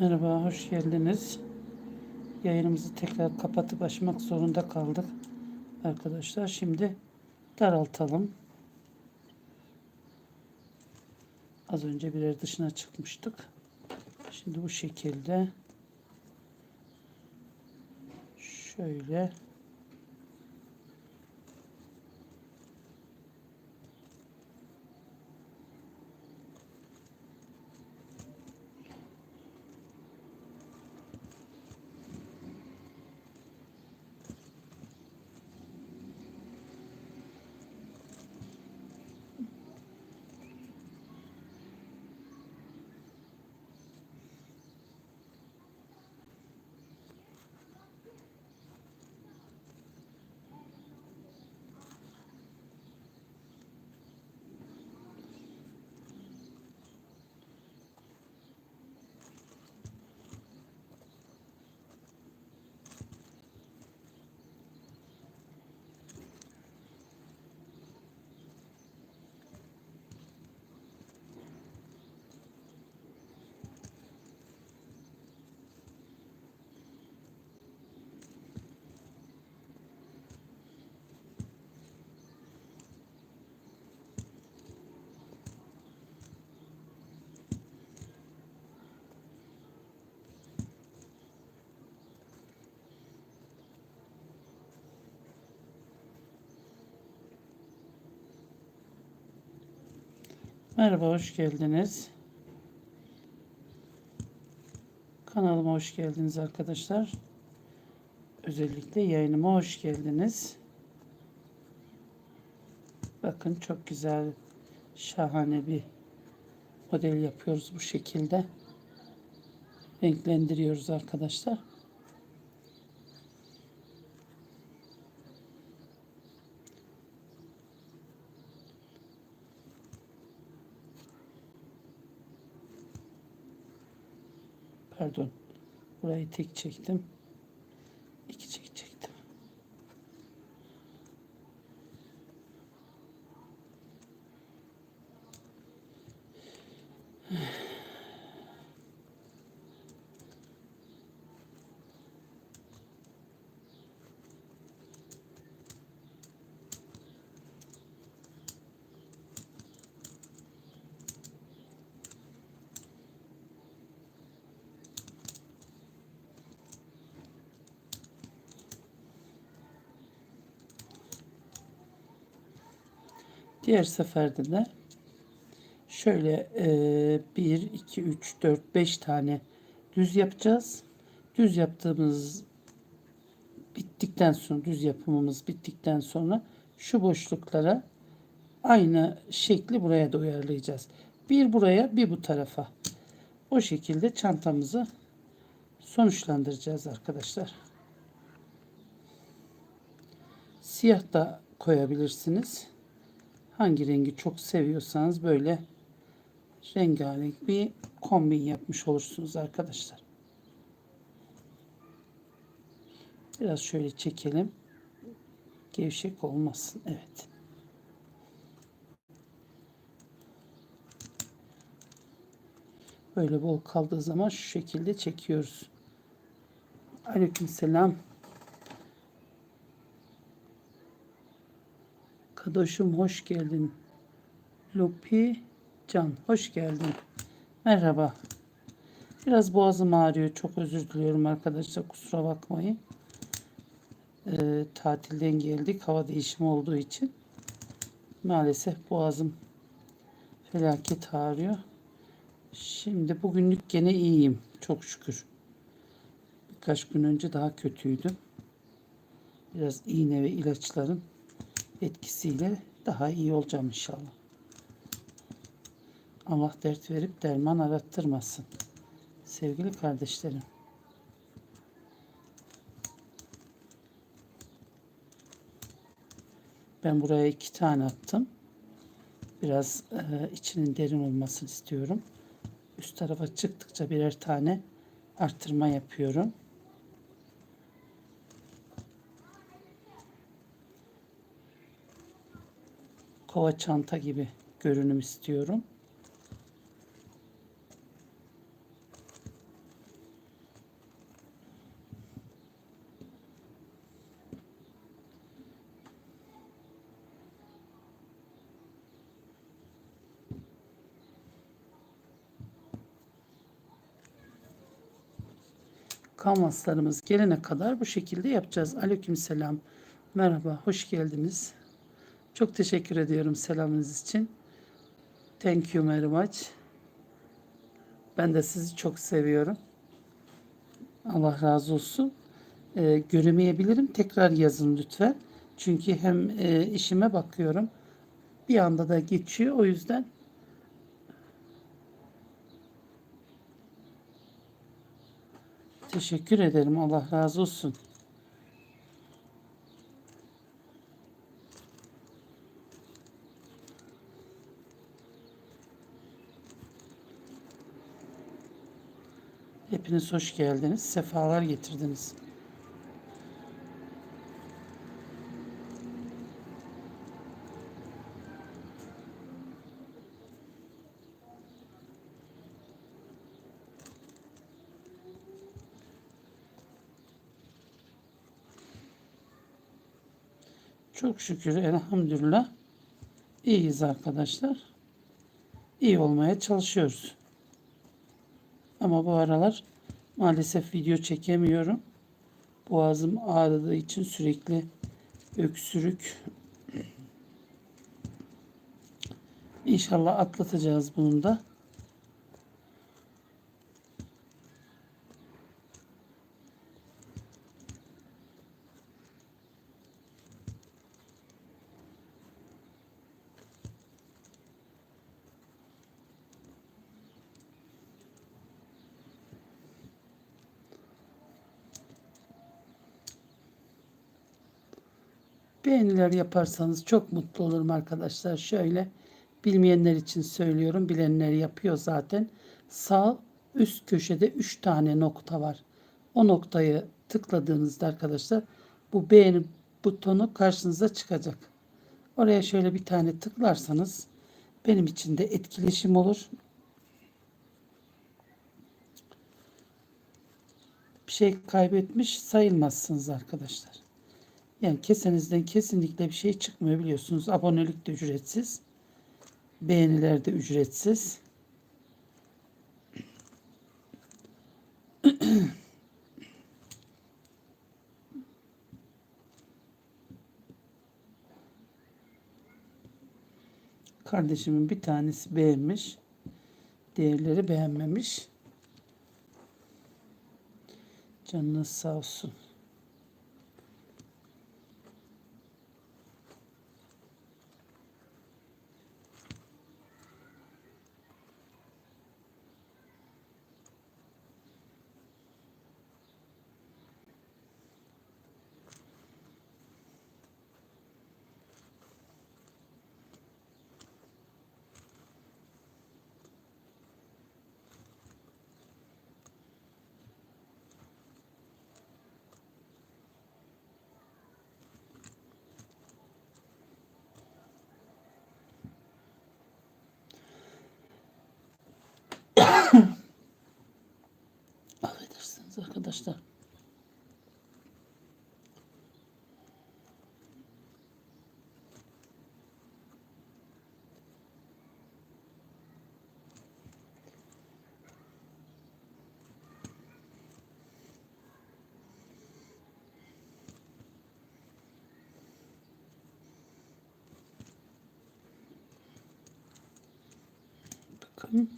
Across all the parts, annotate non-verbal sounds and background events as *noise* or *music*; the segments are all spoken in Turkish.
Merhaba, hoş geldiniz. Yayınımızı tekrar kapatıp açmak zorunda kaldık. Arkadaşlar şimdi daraltalım. Az önce birer dışına çıkmıştık. Şimdi bu şekilde şöyle Merhaba, hoş geldiniz. Kanalıma hoş geldiniz arkadaşlar. Özellikle yayınıma hoş geldiniz. Bakın çok güzel, şahane bir model yapıyoruz bu şekilde. Renklendiriyoruz arkadaşlar. Pardon. Burayı tek çektim. İki çekecektim. Diğer seferde de şöyle 1, 2, 3, 4, 5 tane düz yapacağız. Düz yaptığımız bittikten sonra düz yapımımız bittikten sonra şu boşluklara aynı şekli buraya da uyarlayacağız. Bir buraya bir bu tarafa. O şekilde çantamızı sonuçlandıracağız arkadaşlar. Siyah da koyabilirsiniz. Hangi rengi çok seviyorsanız böyle rengarenk bir kombin yapmış olursunuz arkadaşlar. Biraz şöyle çekelim. Gevşek olmasın. Evet. Böyle bol kaldığı zaman şu şekilde çekiyoruz. Aleykümselam. Kadoşum hoş geldin. Lupi Can hoş geldin. Merhaba. Biraz boğazım ağrıyor. Çok özür diliyorum arkadaşlar. Kusura bakmayın. Ee, tatilden geldik. Hava değişimi olduğu için. Maalesef boğazım felaket ağrıyor. Şimdi bugünlük gene iyiyim. Çok şükür. Birkaç gün önce daha kötüydüm. Biraz iğne ve ilaçların etkisiyle daha iyi olacağım inşallah. Allah dert verip derman arattırmasın. Sevgili kardeşlerim. Ben buraya iki tane attım. Biraz e, içinin derin olmasını istiyorum. Üst tarafa çıktıkça birer tane arttırma yapıyorum. kova çanta gibi görünüm istiyorum. kanvaslarımız gelene kadar bu şekilde yapacağız. Aleykümselam. Merhaba, hoş geldiniz. Çok teşekkür ediyorum selamınız için. Thank you very much. Ben de sizi çok seviyorum. Allah razı olsun. Ee, göremeyebilirim. Tekrar yazın lütfen. Çünkü hem e, işime bakıyorum. Bir anda da geçiyor. O yüzden teşekkür ederim. Allah razı olsun. Hepiniz hoş geldiniz. Sefalar getirdiniz. Çok şükür elhamdülillah iyiyiz arkadaşlar. İyi olmaya çalışıyoruz. Ama bu aralar maalesef video çekemiyorum. Boğazım ağrıdığı için sürekli öksürük. İnşallah atlatacağız bunu da. Beğeniler yaparsanız çok mutlu olurum arkadaşlar. Şöyle bilmeyenler için söylüyorum. Bilenler yapıyor zaten. Sağ üst köşede 3 tane nokta var. O noktayı tıkladığınızda arkadaşlar bu beğeni butonu karşınıza çıkacak. Oraya şöyle bir tane tıklarsanız benim için de etkileşim olur. Bir şey kaybetmiş sayılmazsınız arkadaşlar. Yani kesenizden kesinlikle bir şey çıkmıyor biliyorsunuz. Abonelik de ücretsiz. Beğeniler de ücretsiz. *clears throat* Kardeşimin bir tanesi beğenmiş. Diğerleri beğenmemiş. Canınız sağ olsun. Arkadaşlar. Bakın.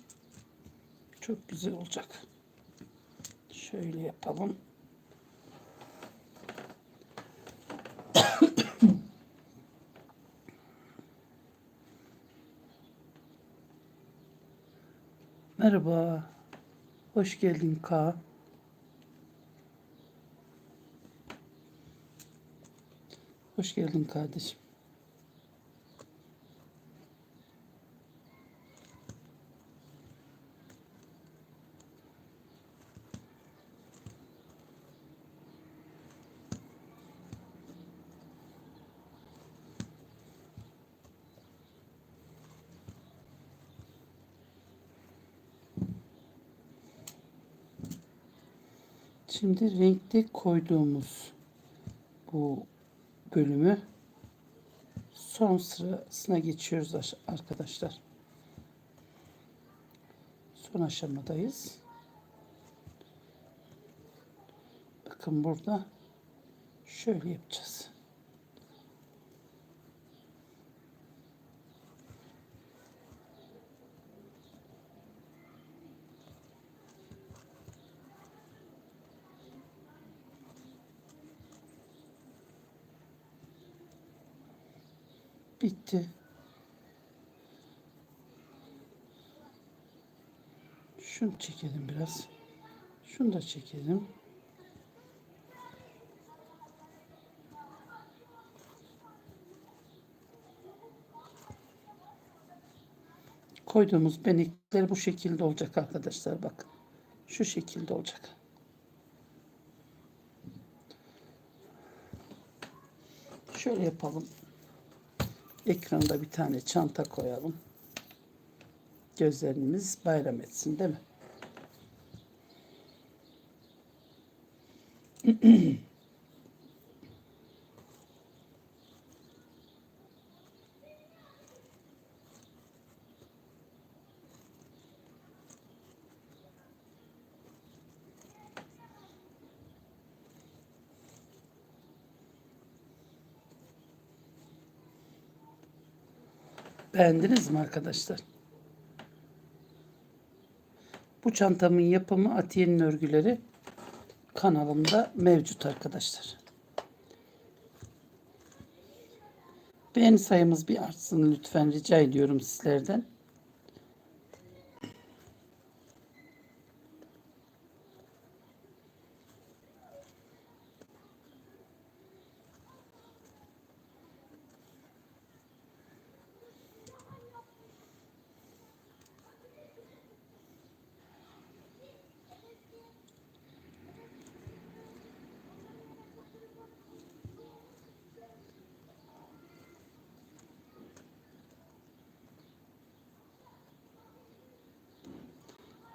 Çok güzel olacak. Şöyle yapalım. *coughs* Merhaba. Hoş geldin Ka. Hoş geldin kardeşim. Şimdi renkli koyduğumuz bu bölümü son sırasına geçiyoruz aş- arkadaşlar. Son aşamadayız. bakın burada şöyle yapacağız. Bitti. Şunu çekelim biraz. Şunu da çekelim. Koyduğumuz benekler bu şekilde olacak arkadaşlar bakın. Şu şekilde olacak. Şöyle yapalım. Ekranda bir tane çanta koyalım. Gözlerimiz bayram etsin değil mi? *clears throat* Beğendiniz mi arkadaşlar? Bu çantamın yapımı Atiye'nin örgüleri kanalımda mevcut arkadaşlar. Beğeni sayımız bir artsın lütfen rica ediyorum sizlerden.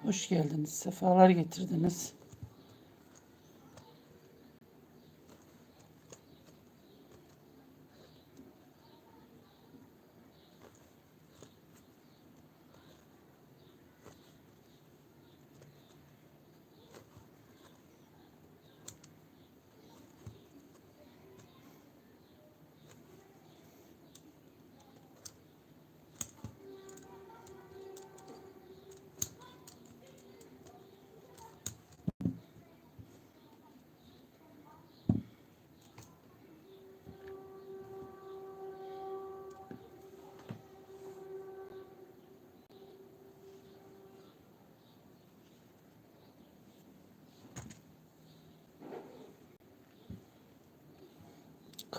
Hoş geldiniz. Sefalar getirdiniz.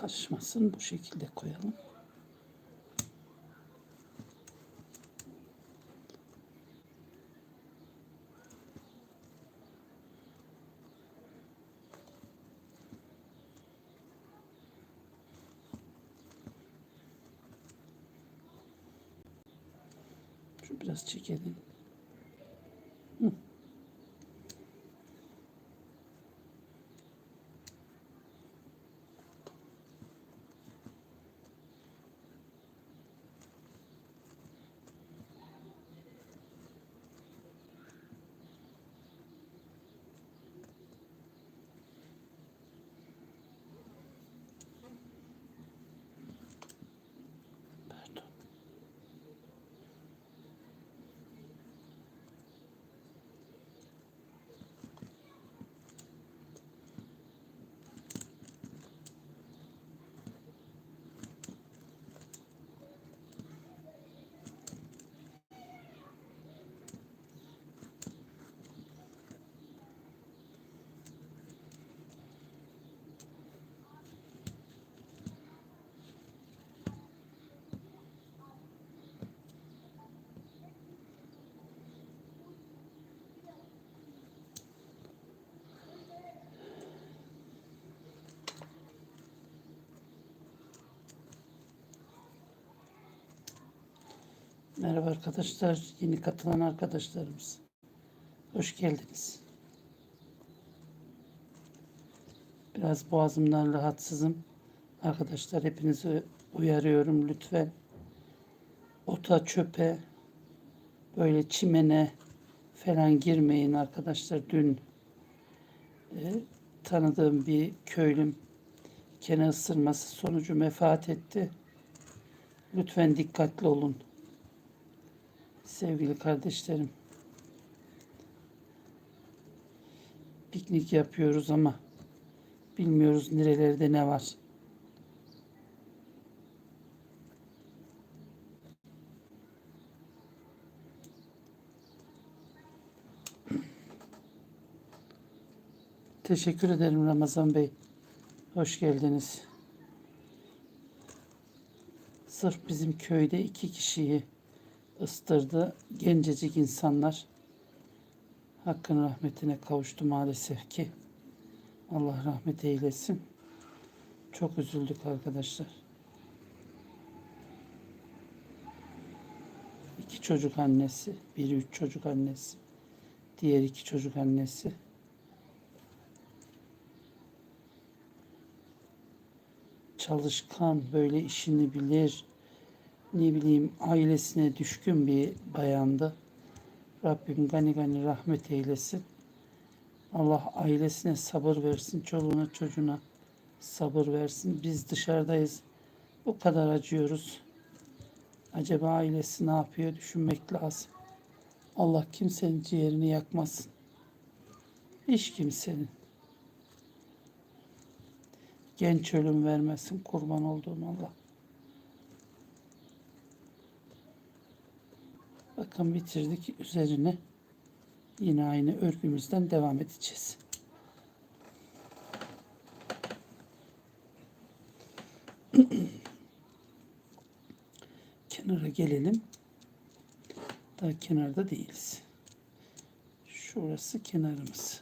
Karışmasın bu şekilde koyalım. Şu biraz çekelim. Hı. Pardon. Merhaba arkadaşlar, yeni katılan arkadaşlarımız. Hoş geldiniz. Biraz boğazımdan rahatsızım. Arkadaşlar hepinizi uyarıyorum lütfen. Ota, çöpe, böyle çimene falan girmeyin arkadaşlar. Dün e, tanıdığım bir köylüm kene ısırması sonucu vefat etti. Lütfen dikkatli olun. Sevgili kardeşlerim. Piknik yapıyoruz ama bilmiyoruz nerelerde ne var. Teşekkür ederim Ramazan Bey. Hoş geldiniz. Sırf bizim köyde iki kişiyi ıstırdı. Gencecik insanlar. Hakkın rahmetine kavuştu maalesef ki. Allah rahmet eylesin. Çok üzüldük arkadaşlar. İki çocuk annesi. Biri üç çocuk annesi. Diğer iki çocuk annesi. çalışkan, böyle işini bilir, ne bileyim ailesine düşkün bir bayandı. Rabbim gani gani rahmet eylesin. Allah ailesine sabır versin, çoluğuna çocuğuna sabır versin. Biz dışarıdayız. O kadar acıyoruz. Acaba ailesi ne yapıyor düşünmek lazım. Allah kimsenin ciğerini yakmasın. Hiç kimsenin. Genç ölüm vermesin kurban olduğum Allah. Bakın bitirdik üzerine yine aynı örgümüzden devam edeceğiz. *clears throat* Kenara gelelim. Daha kenarda değiliz. Şurası kenarımız.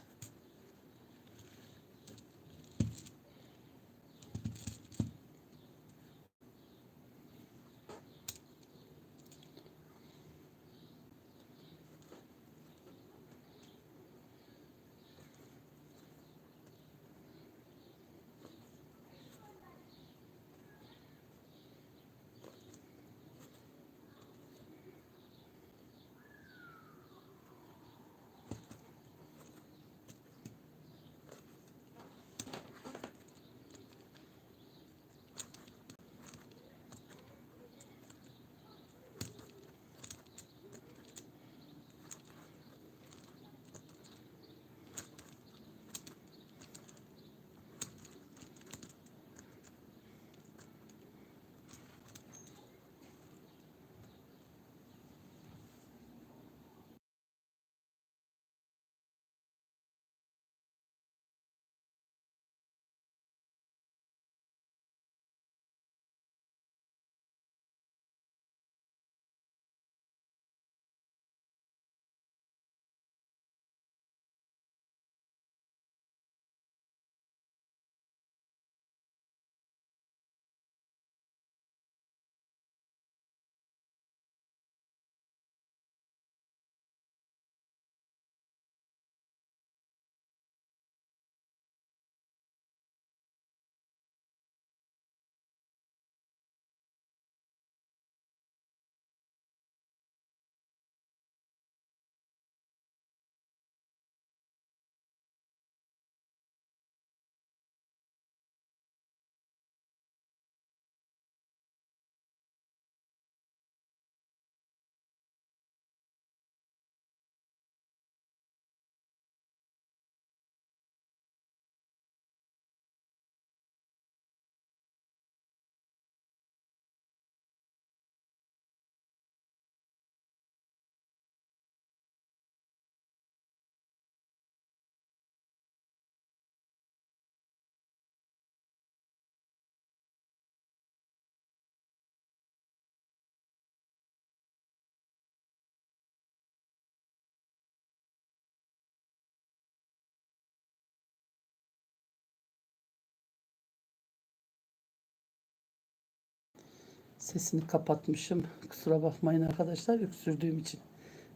Sesini kapatmışım. Kusura bakmayın arkadaşlar. Öksürdüğüm için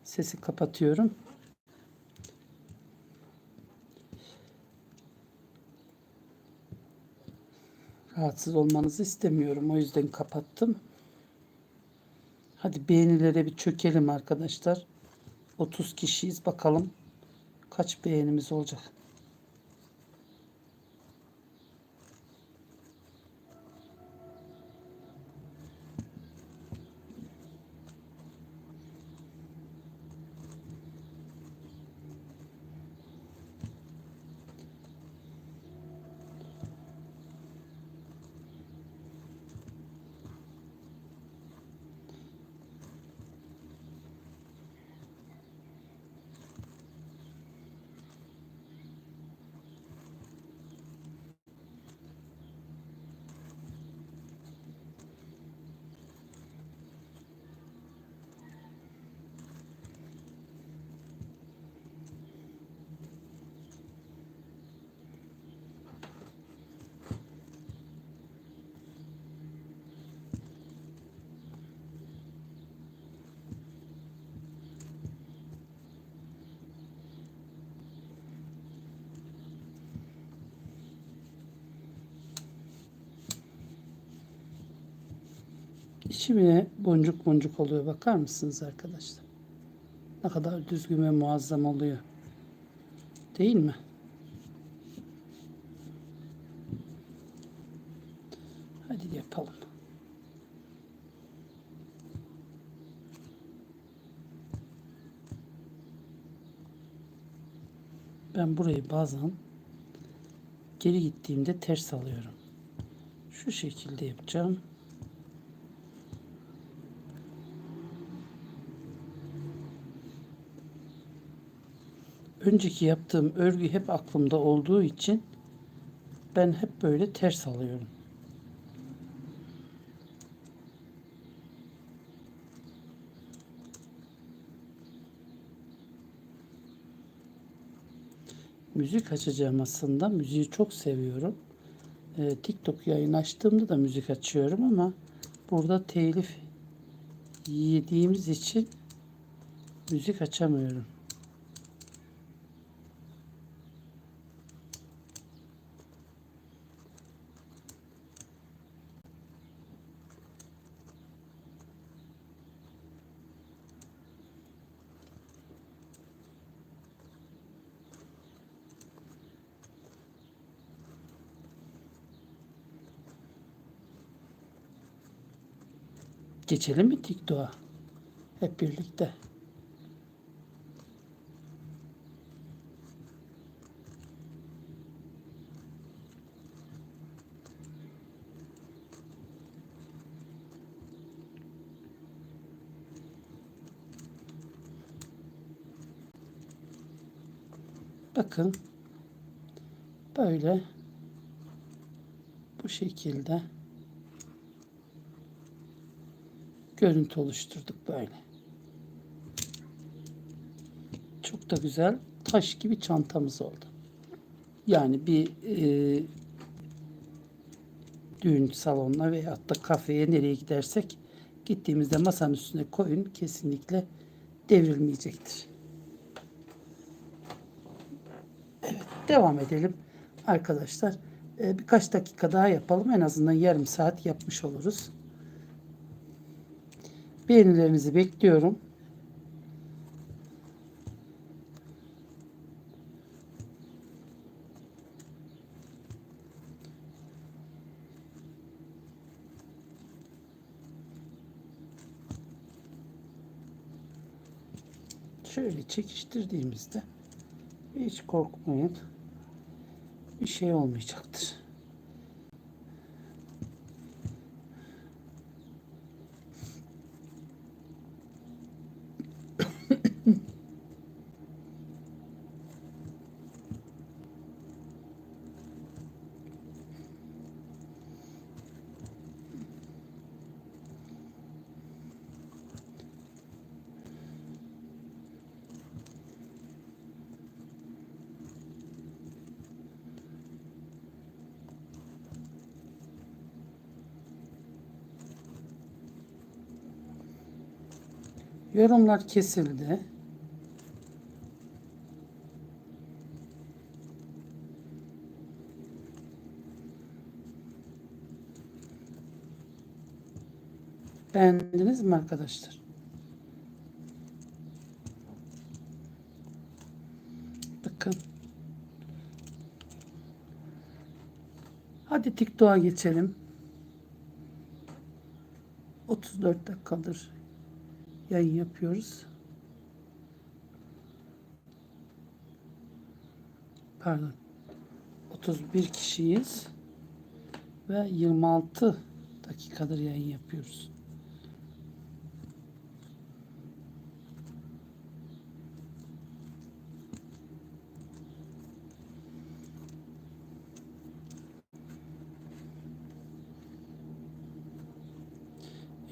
sesi kapatıyorum. Rahatsız olmanızı istemiyorum. O yüzden kapattım. Hadi beğenilere bir çökelim arkadaşlar. 30 kişiyiz. Bakalım kaç beğenimiz olacak. Bile boncuk boncuk oluyor. Bakar mısınız arkadaşlar? Ne kadar düzgün ve muazzam oluyor. Değil mi? Hadi yapalım. Ben burayı bazen geri gittiğimde ters alıyorum. Şu şekilde yapacağım. Önceki yaptığım örgü hep aklımda olduğu için ben hep böyle ters alıyorum. Müzik açacağım aslında. Müziği çok seviyorum. Ee, TikTok yayın açtığımda da müzik açıyorum ama burada telif yediğimiz için müzik açamıyorum. Geçelim mi TikTok'a? Hep birlikte. Bakın böyle bu şekilde görüntü oluşturduk böyle. Çok da güzel taş gibi çantamız oldu. Yani bir e, düğün salonuna veya da kafeye nereye gidersek gittiğimizde masanın üstüne koyun kesinlikle devrilmeyecektir. Evet devam edelim arkadaşlar. E, birkaç dakika daha yapalım. En azından yarım saat yapmış oluruz. Beğenilerinizi bekliyorum. Şöyle çekiştirdiğimizde hiç korkmayın. Bir şey olmayacaktır. Yorumlar kesildi. Beğendiniz mi arkadaşlar? Bakın. Hadi TikTok'a geçelim. 34 dakikadır yayın yapıyoruz. Pardon. 31 kişiyiz ve 26 dakikadır yayın yapıyoruz.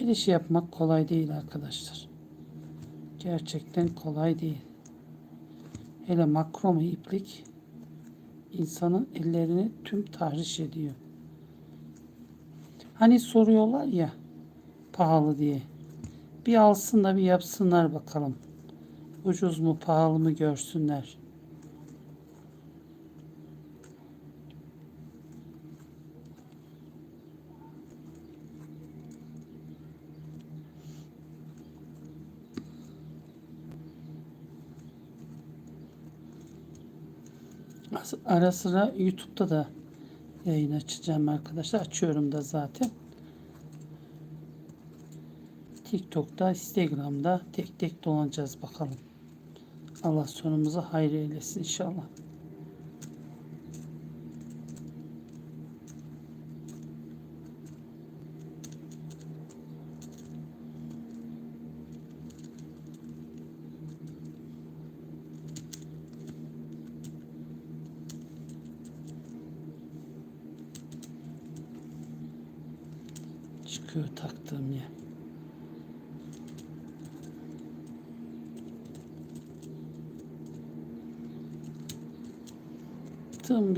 El işi yapmak kolay değil arkadaşlar. Gerçekten kolay değil. Hele makrome iplik insanın ellerini tüm tahriş ediyor. Hani soruyorlar ya pahalı diye. Bir alsın da bir yapsınlar bakalım. Ucuz mu pahalı mı görsünler. Ara sıra YouTube'da da yayın açacağım arkadaşlar. Açıyorum da zaten. TikTok'ta, Instagram'da tek tek dolanacağız bakalım. Allah sonumuzu hayır eylesin inşallah.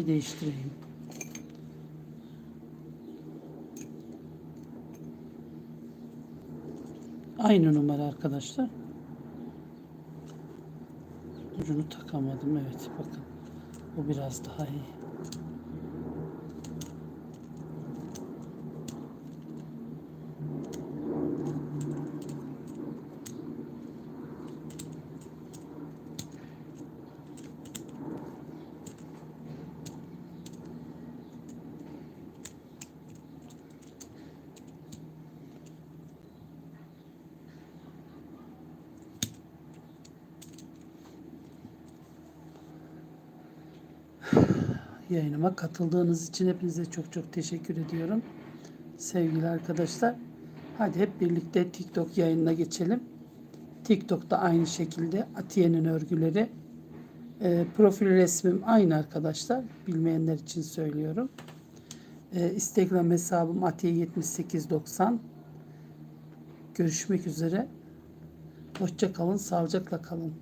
Bir değiştireyim. Aynı numara arkadaşlar. Ucunu takamadım. Evet bakın. Bu biraz daha iyi. Yayınıma katıldığınız için hepinize çok çok teşekkür ediyorum. Sevgili arkadaşlar. Hadi hep birlikte TikTok yayınına geçelim. TikTok'ta aynı şekilde Atiye'nin örgüleri. Ee, profil resmim aynı arkadaşlar. Bilmeyenler için söylüyorum. Ee, Instagram hesabım Atiye7890. Görüşmek üzere. Hoşça kalın, sağlıcakla kalın.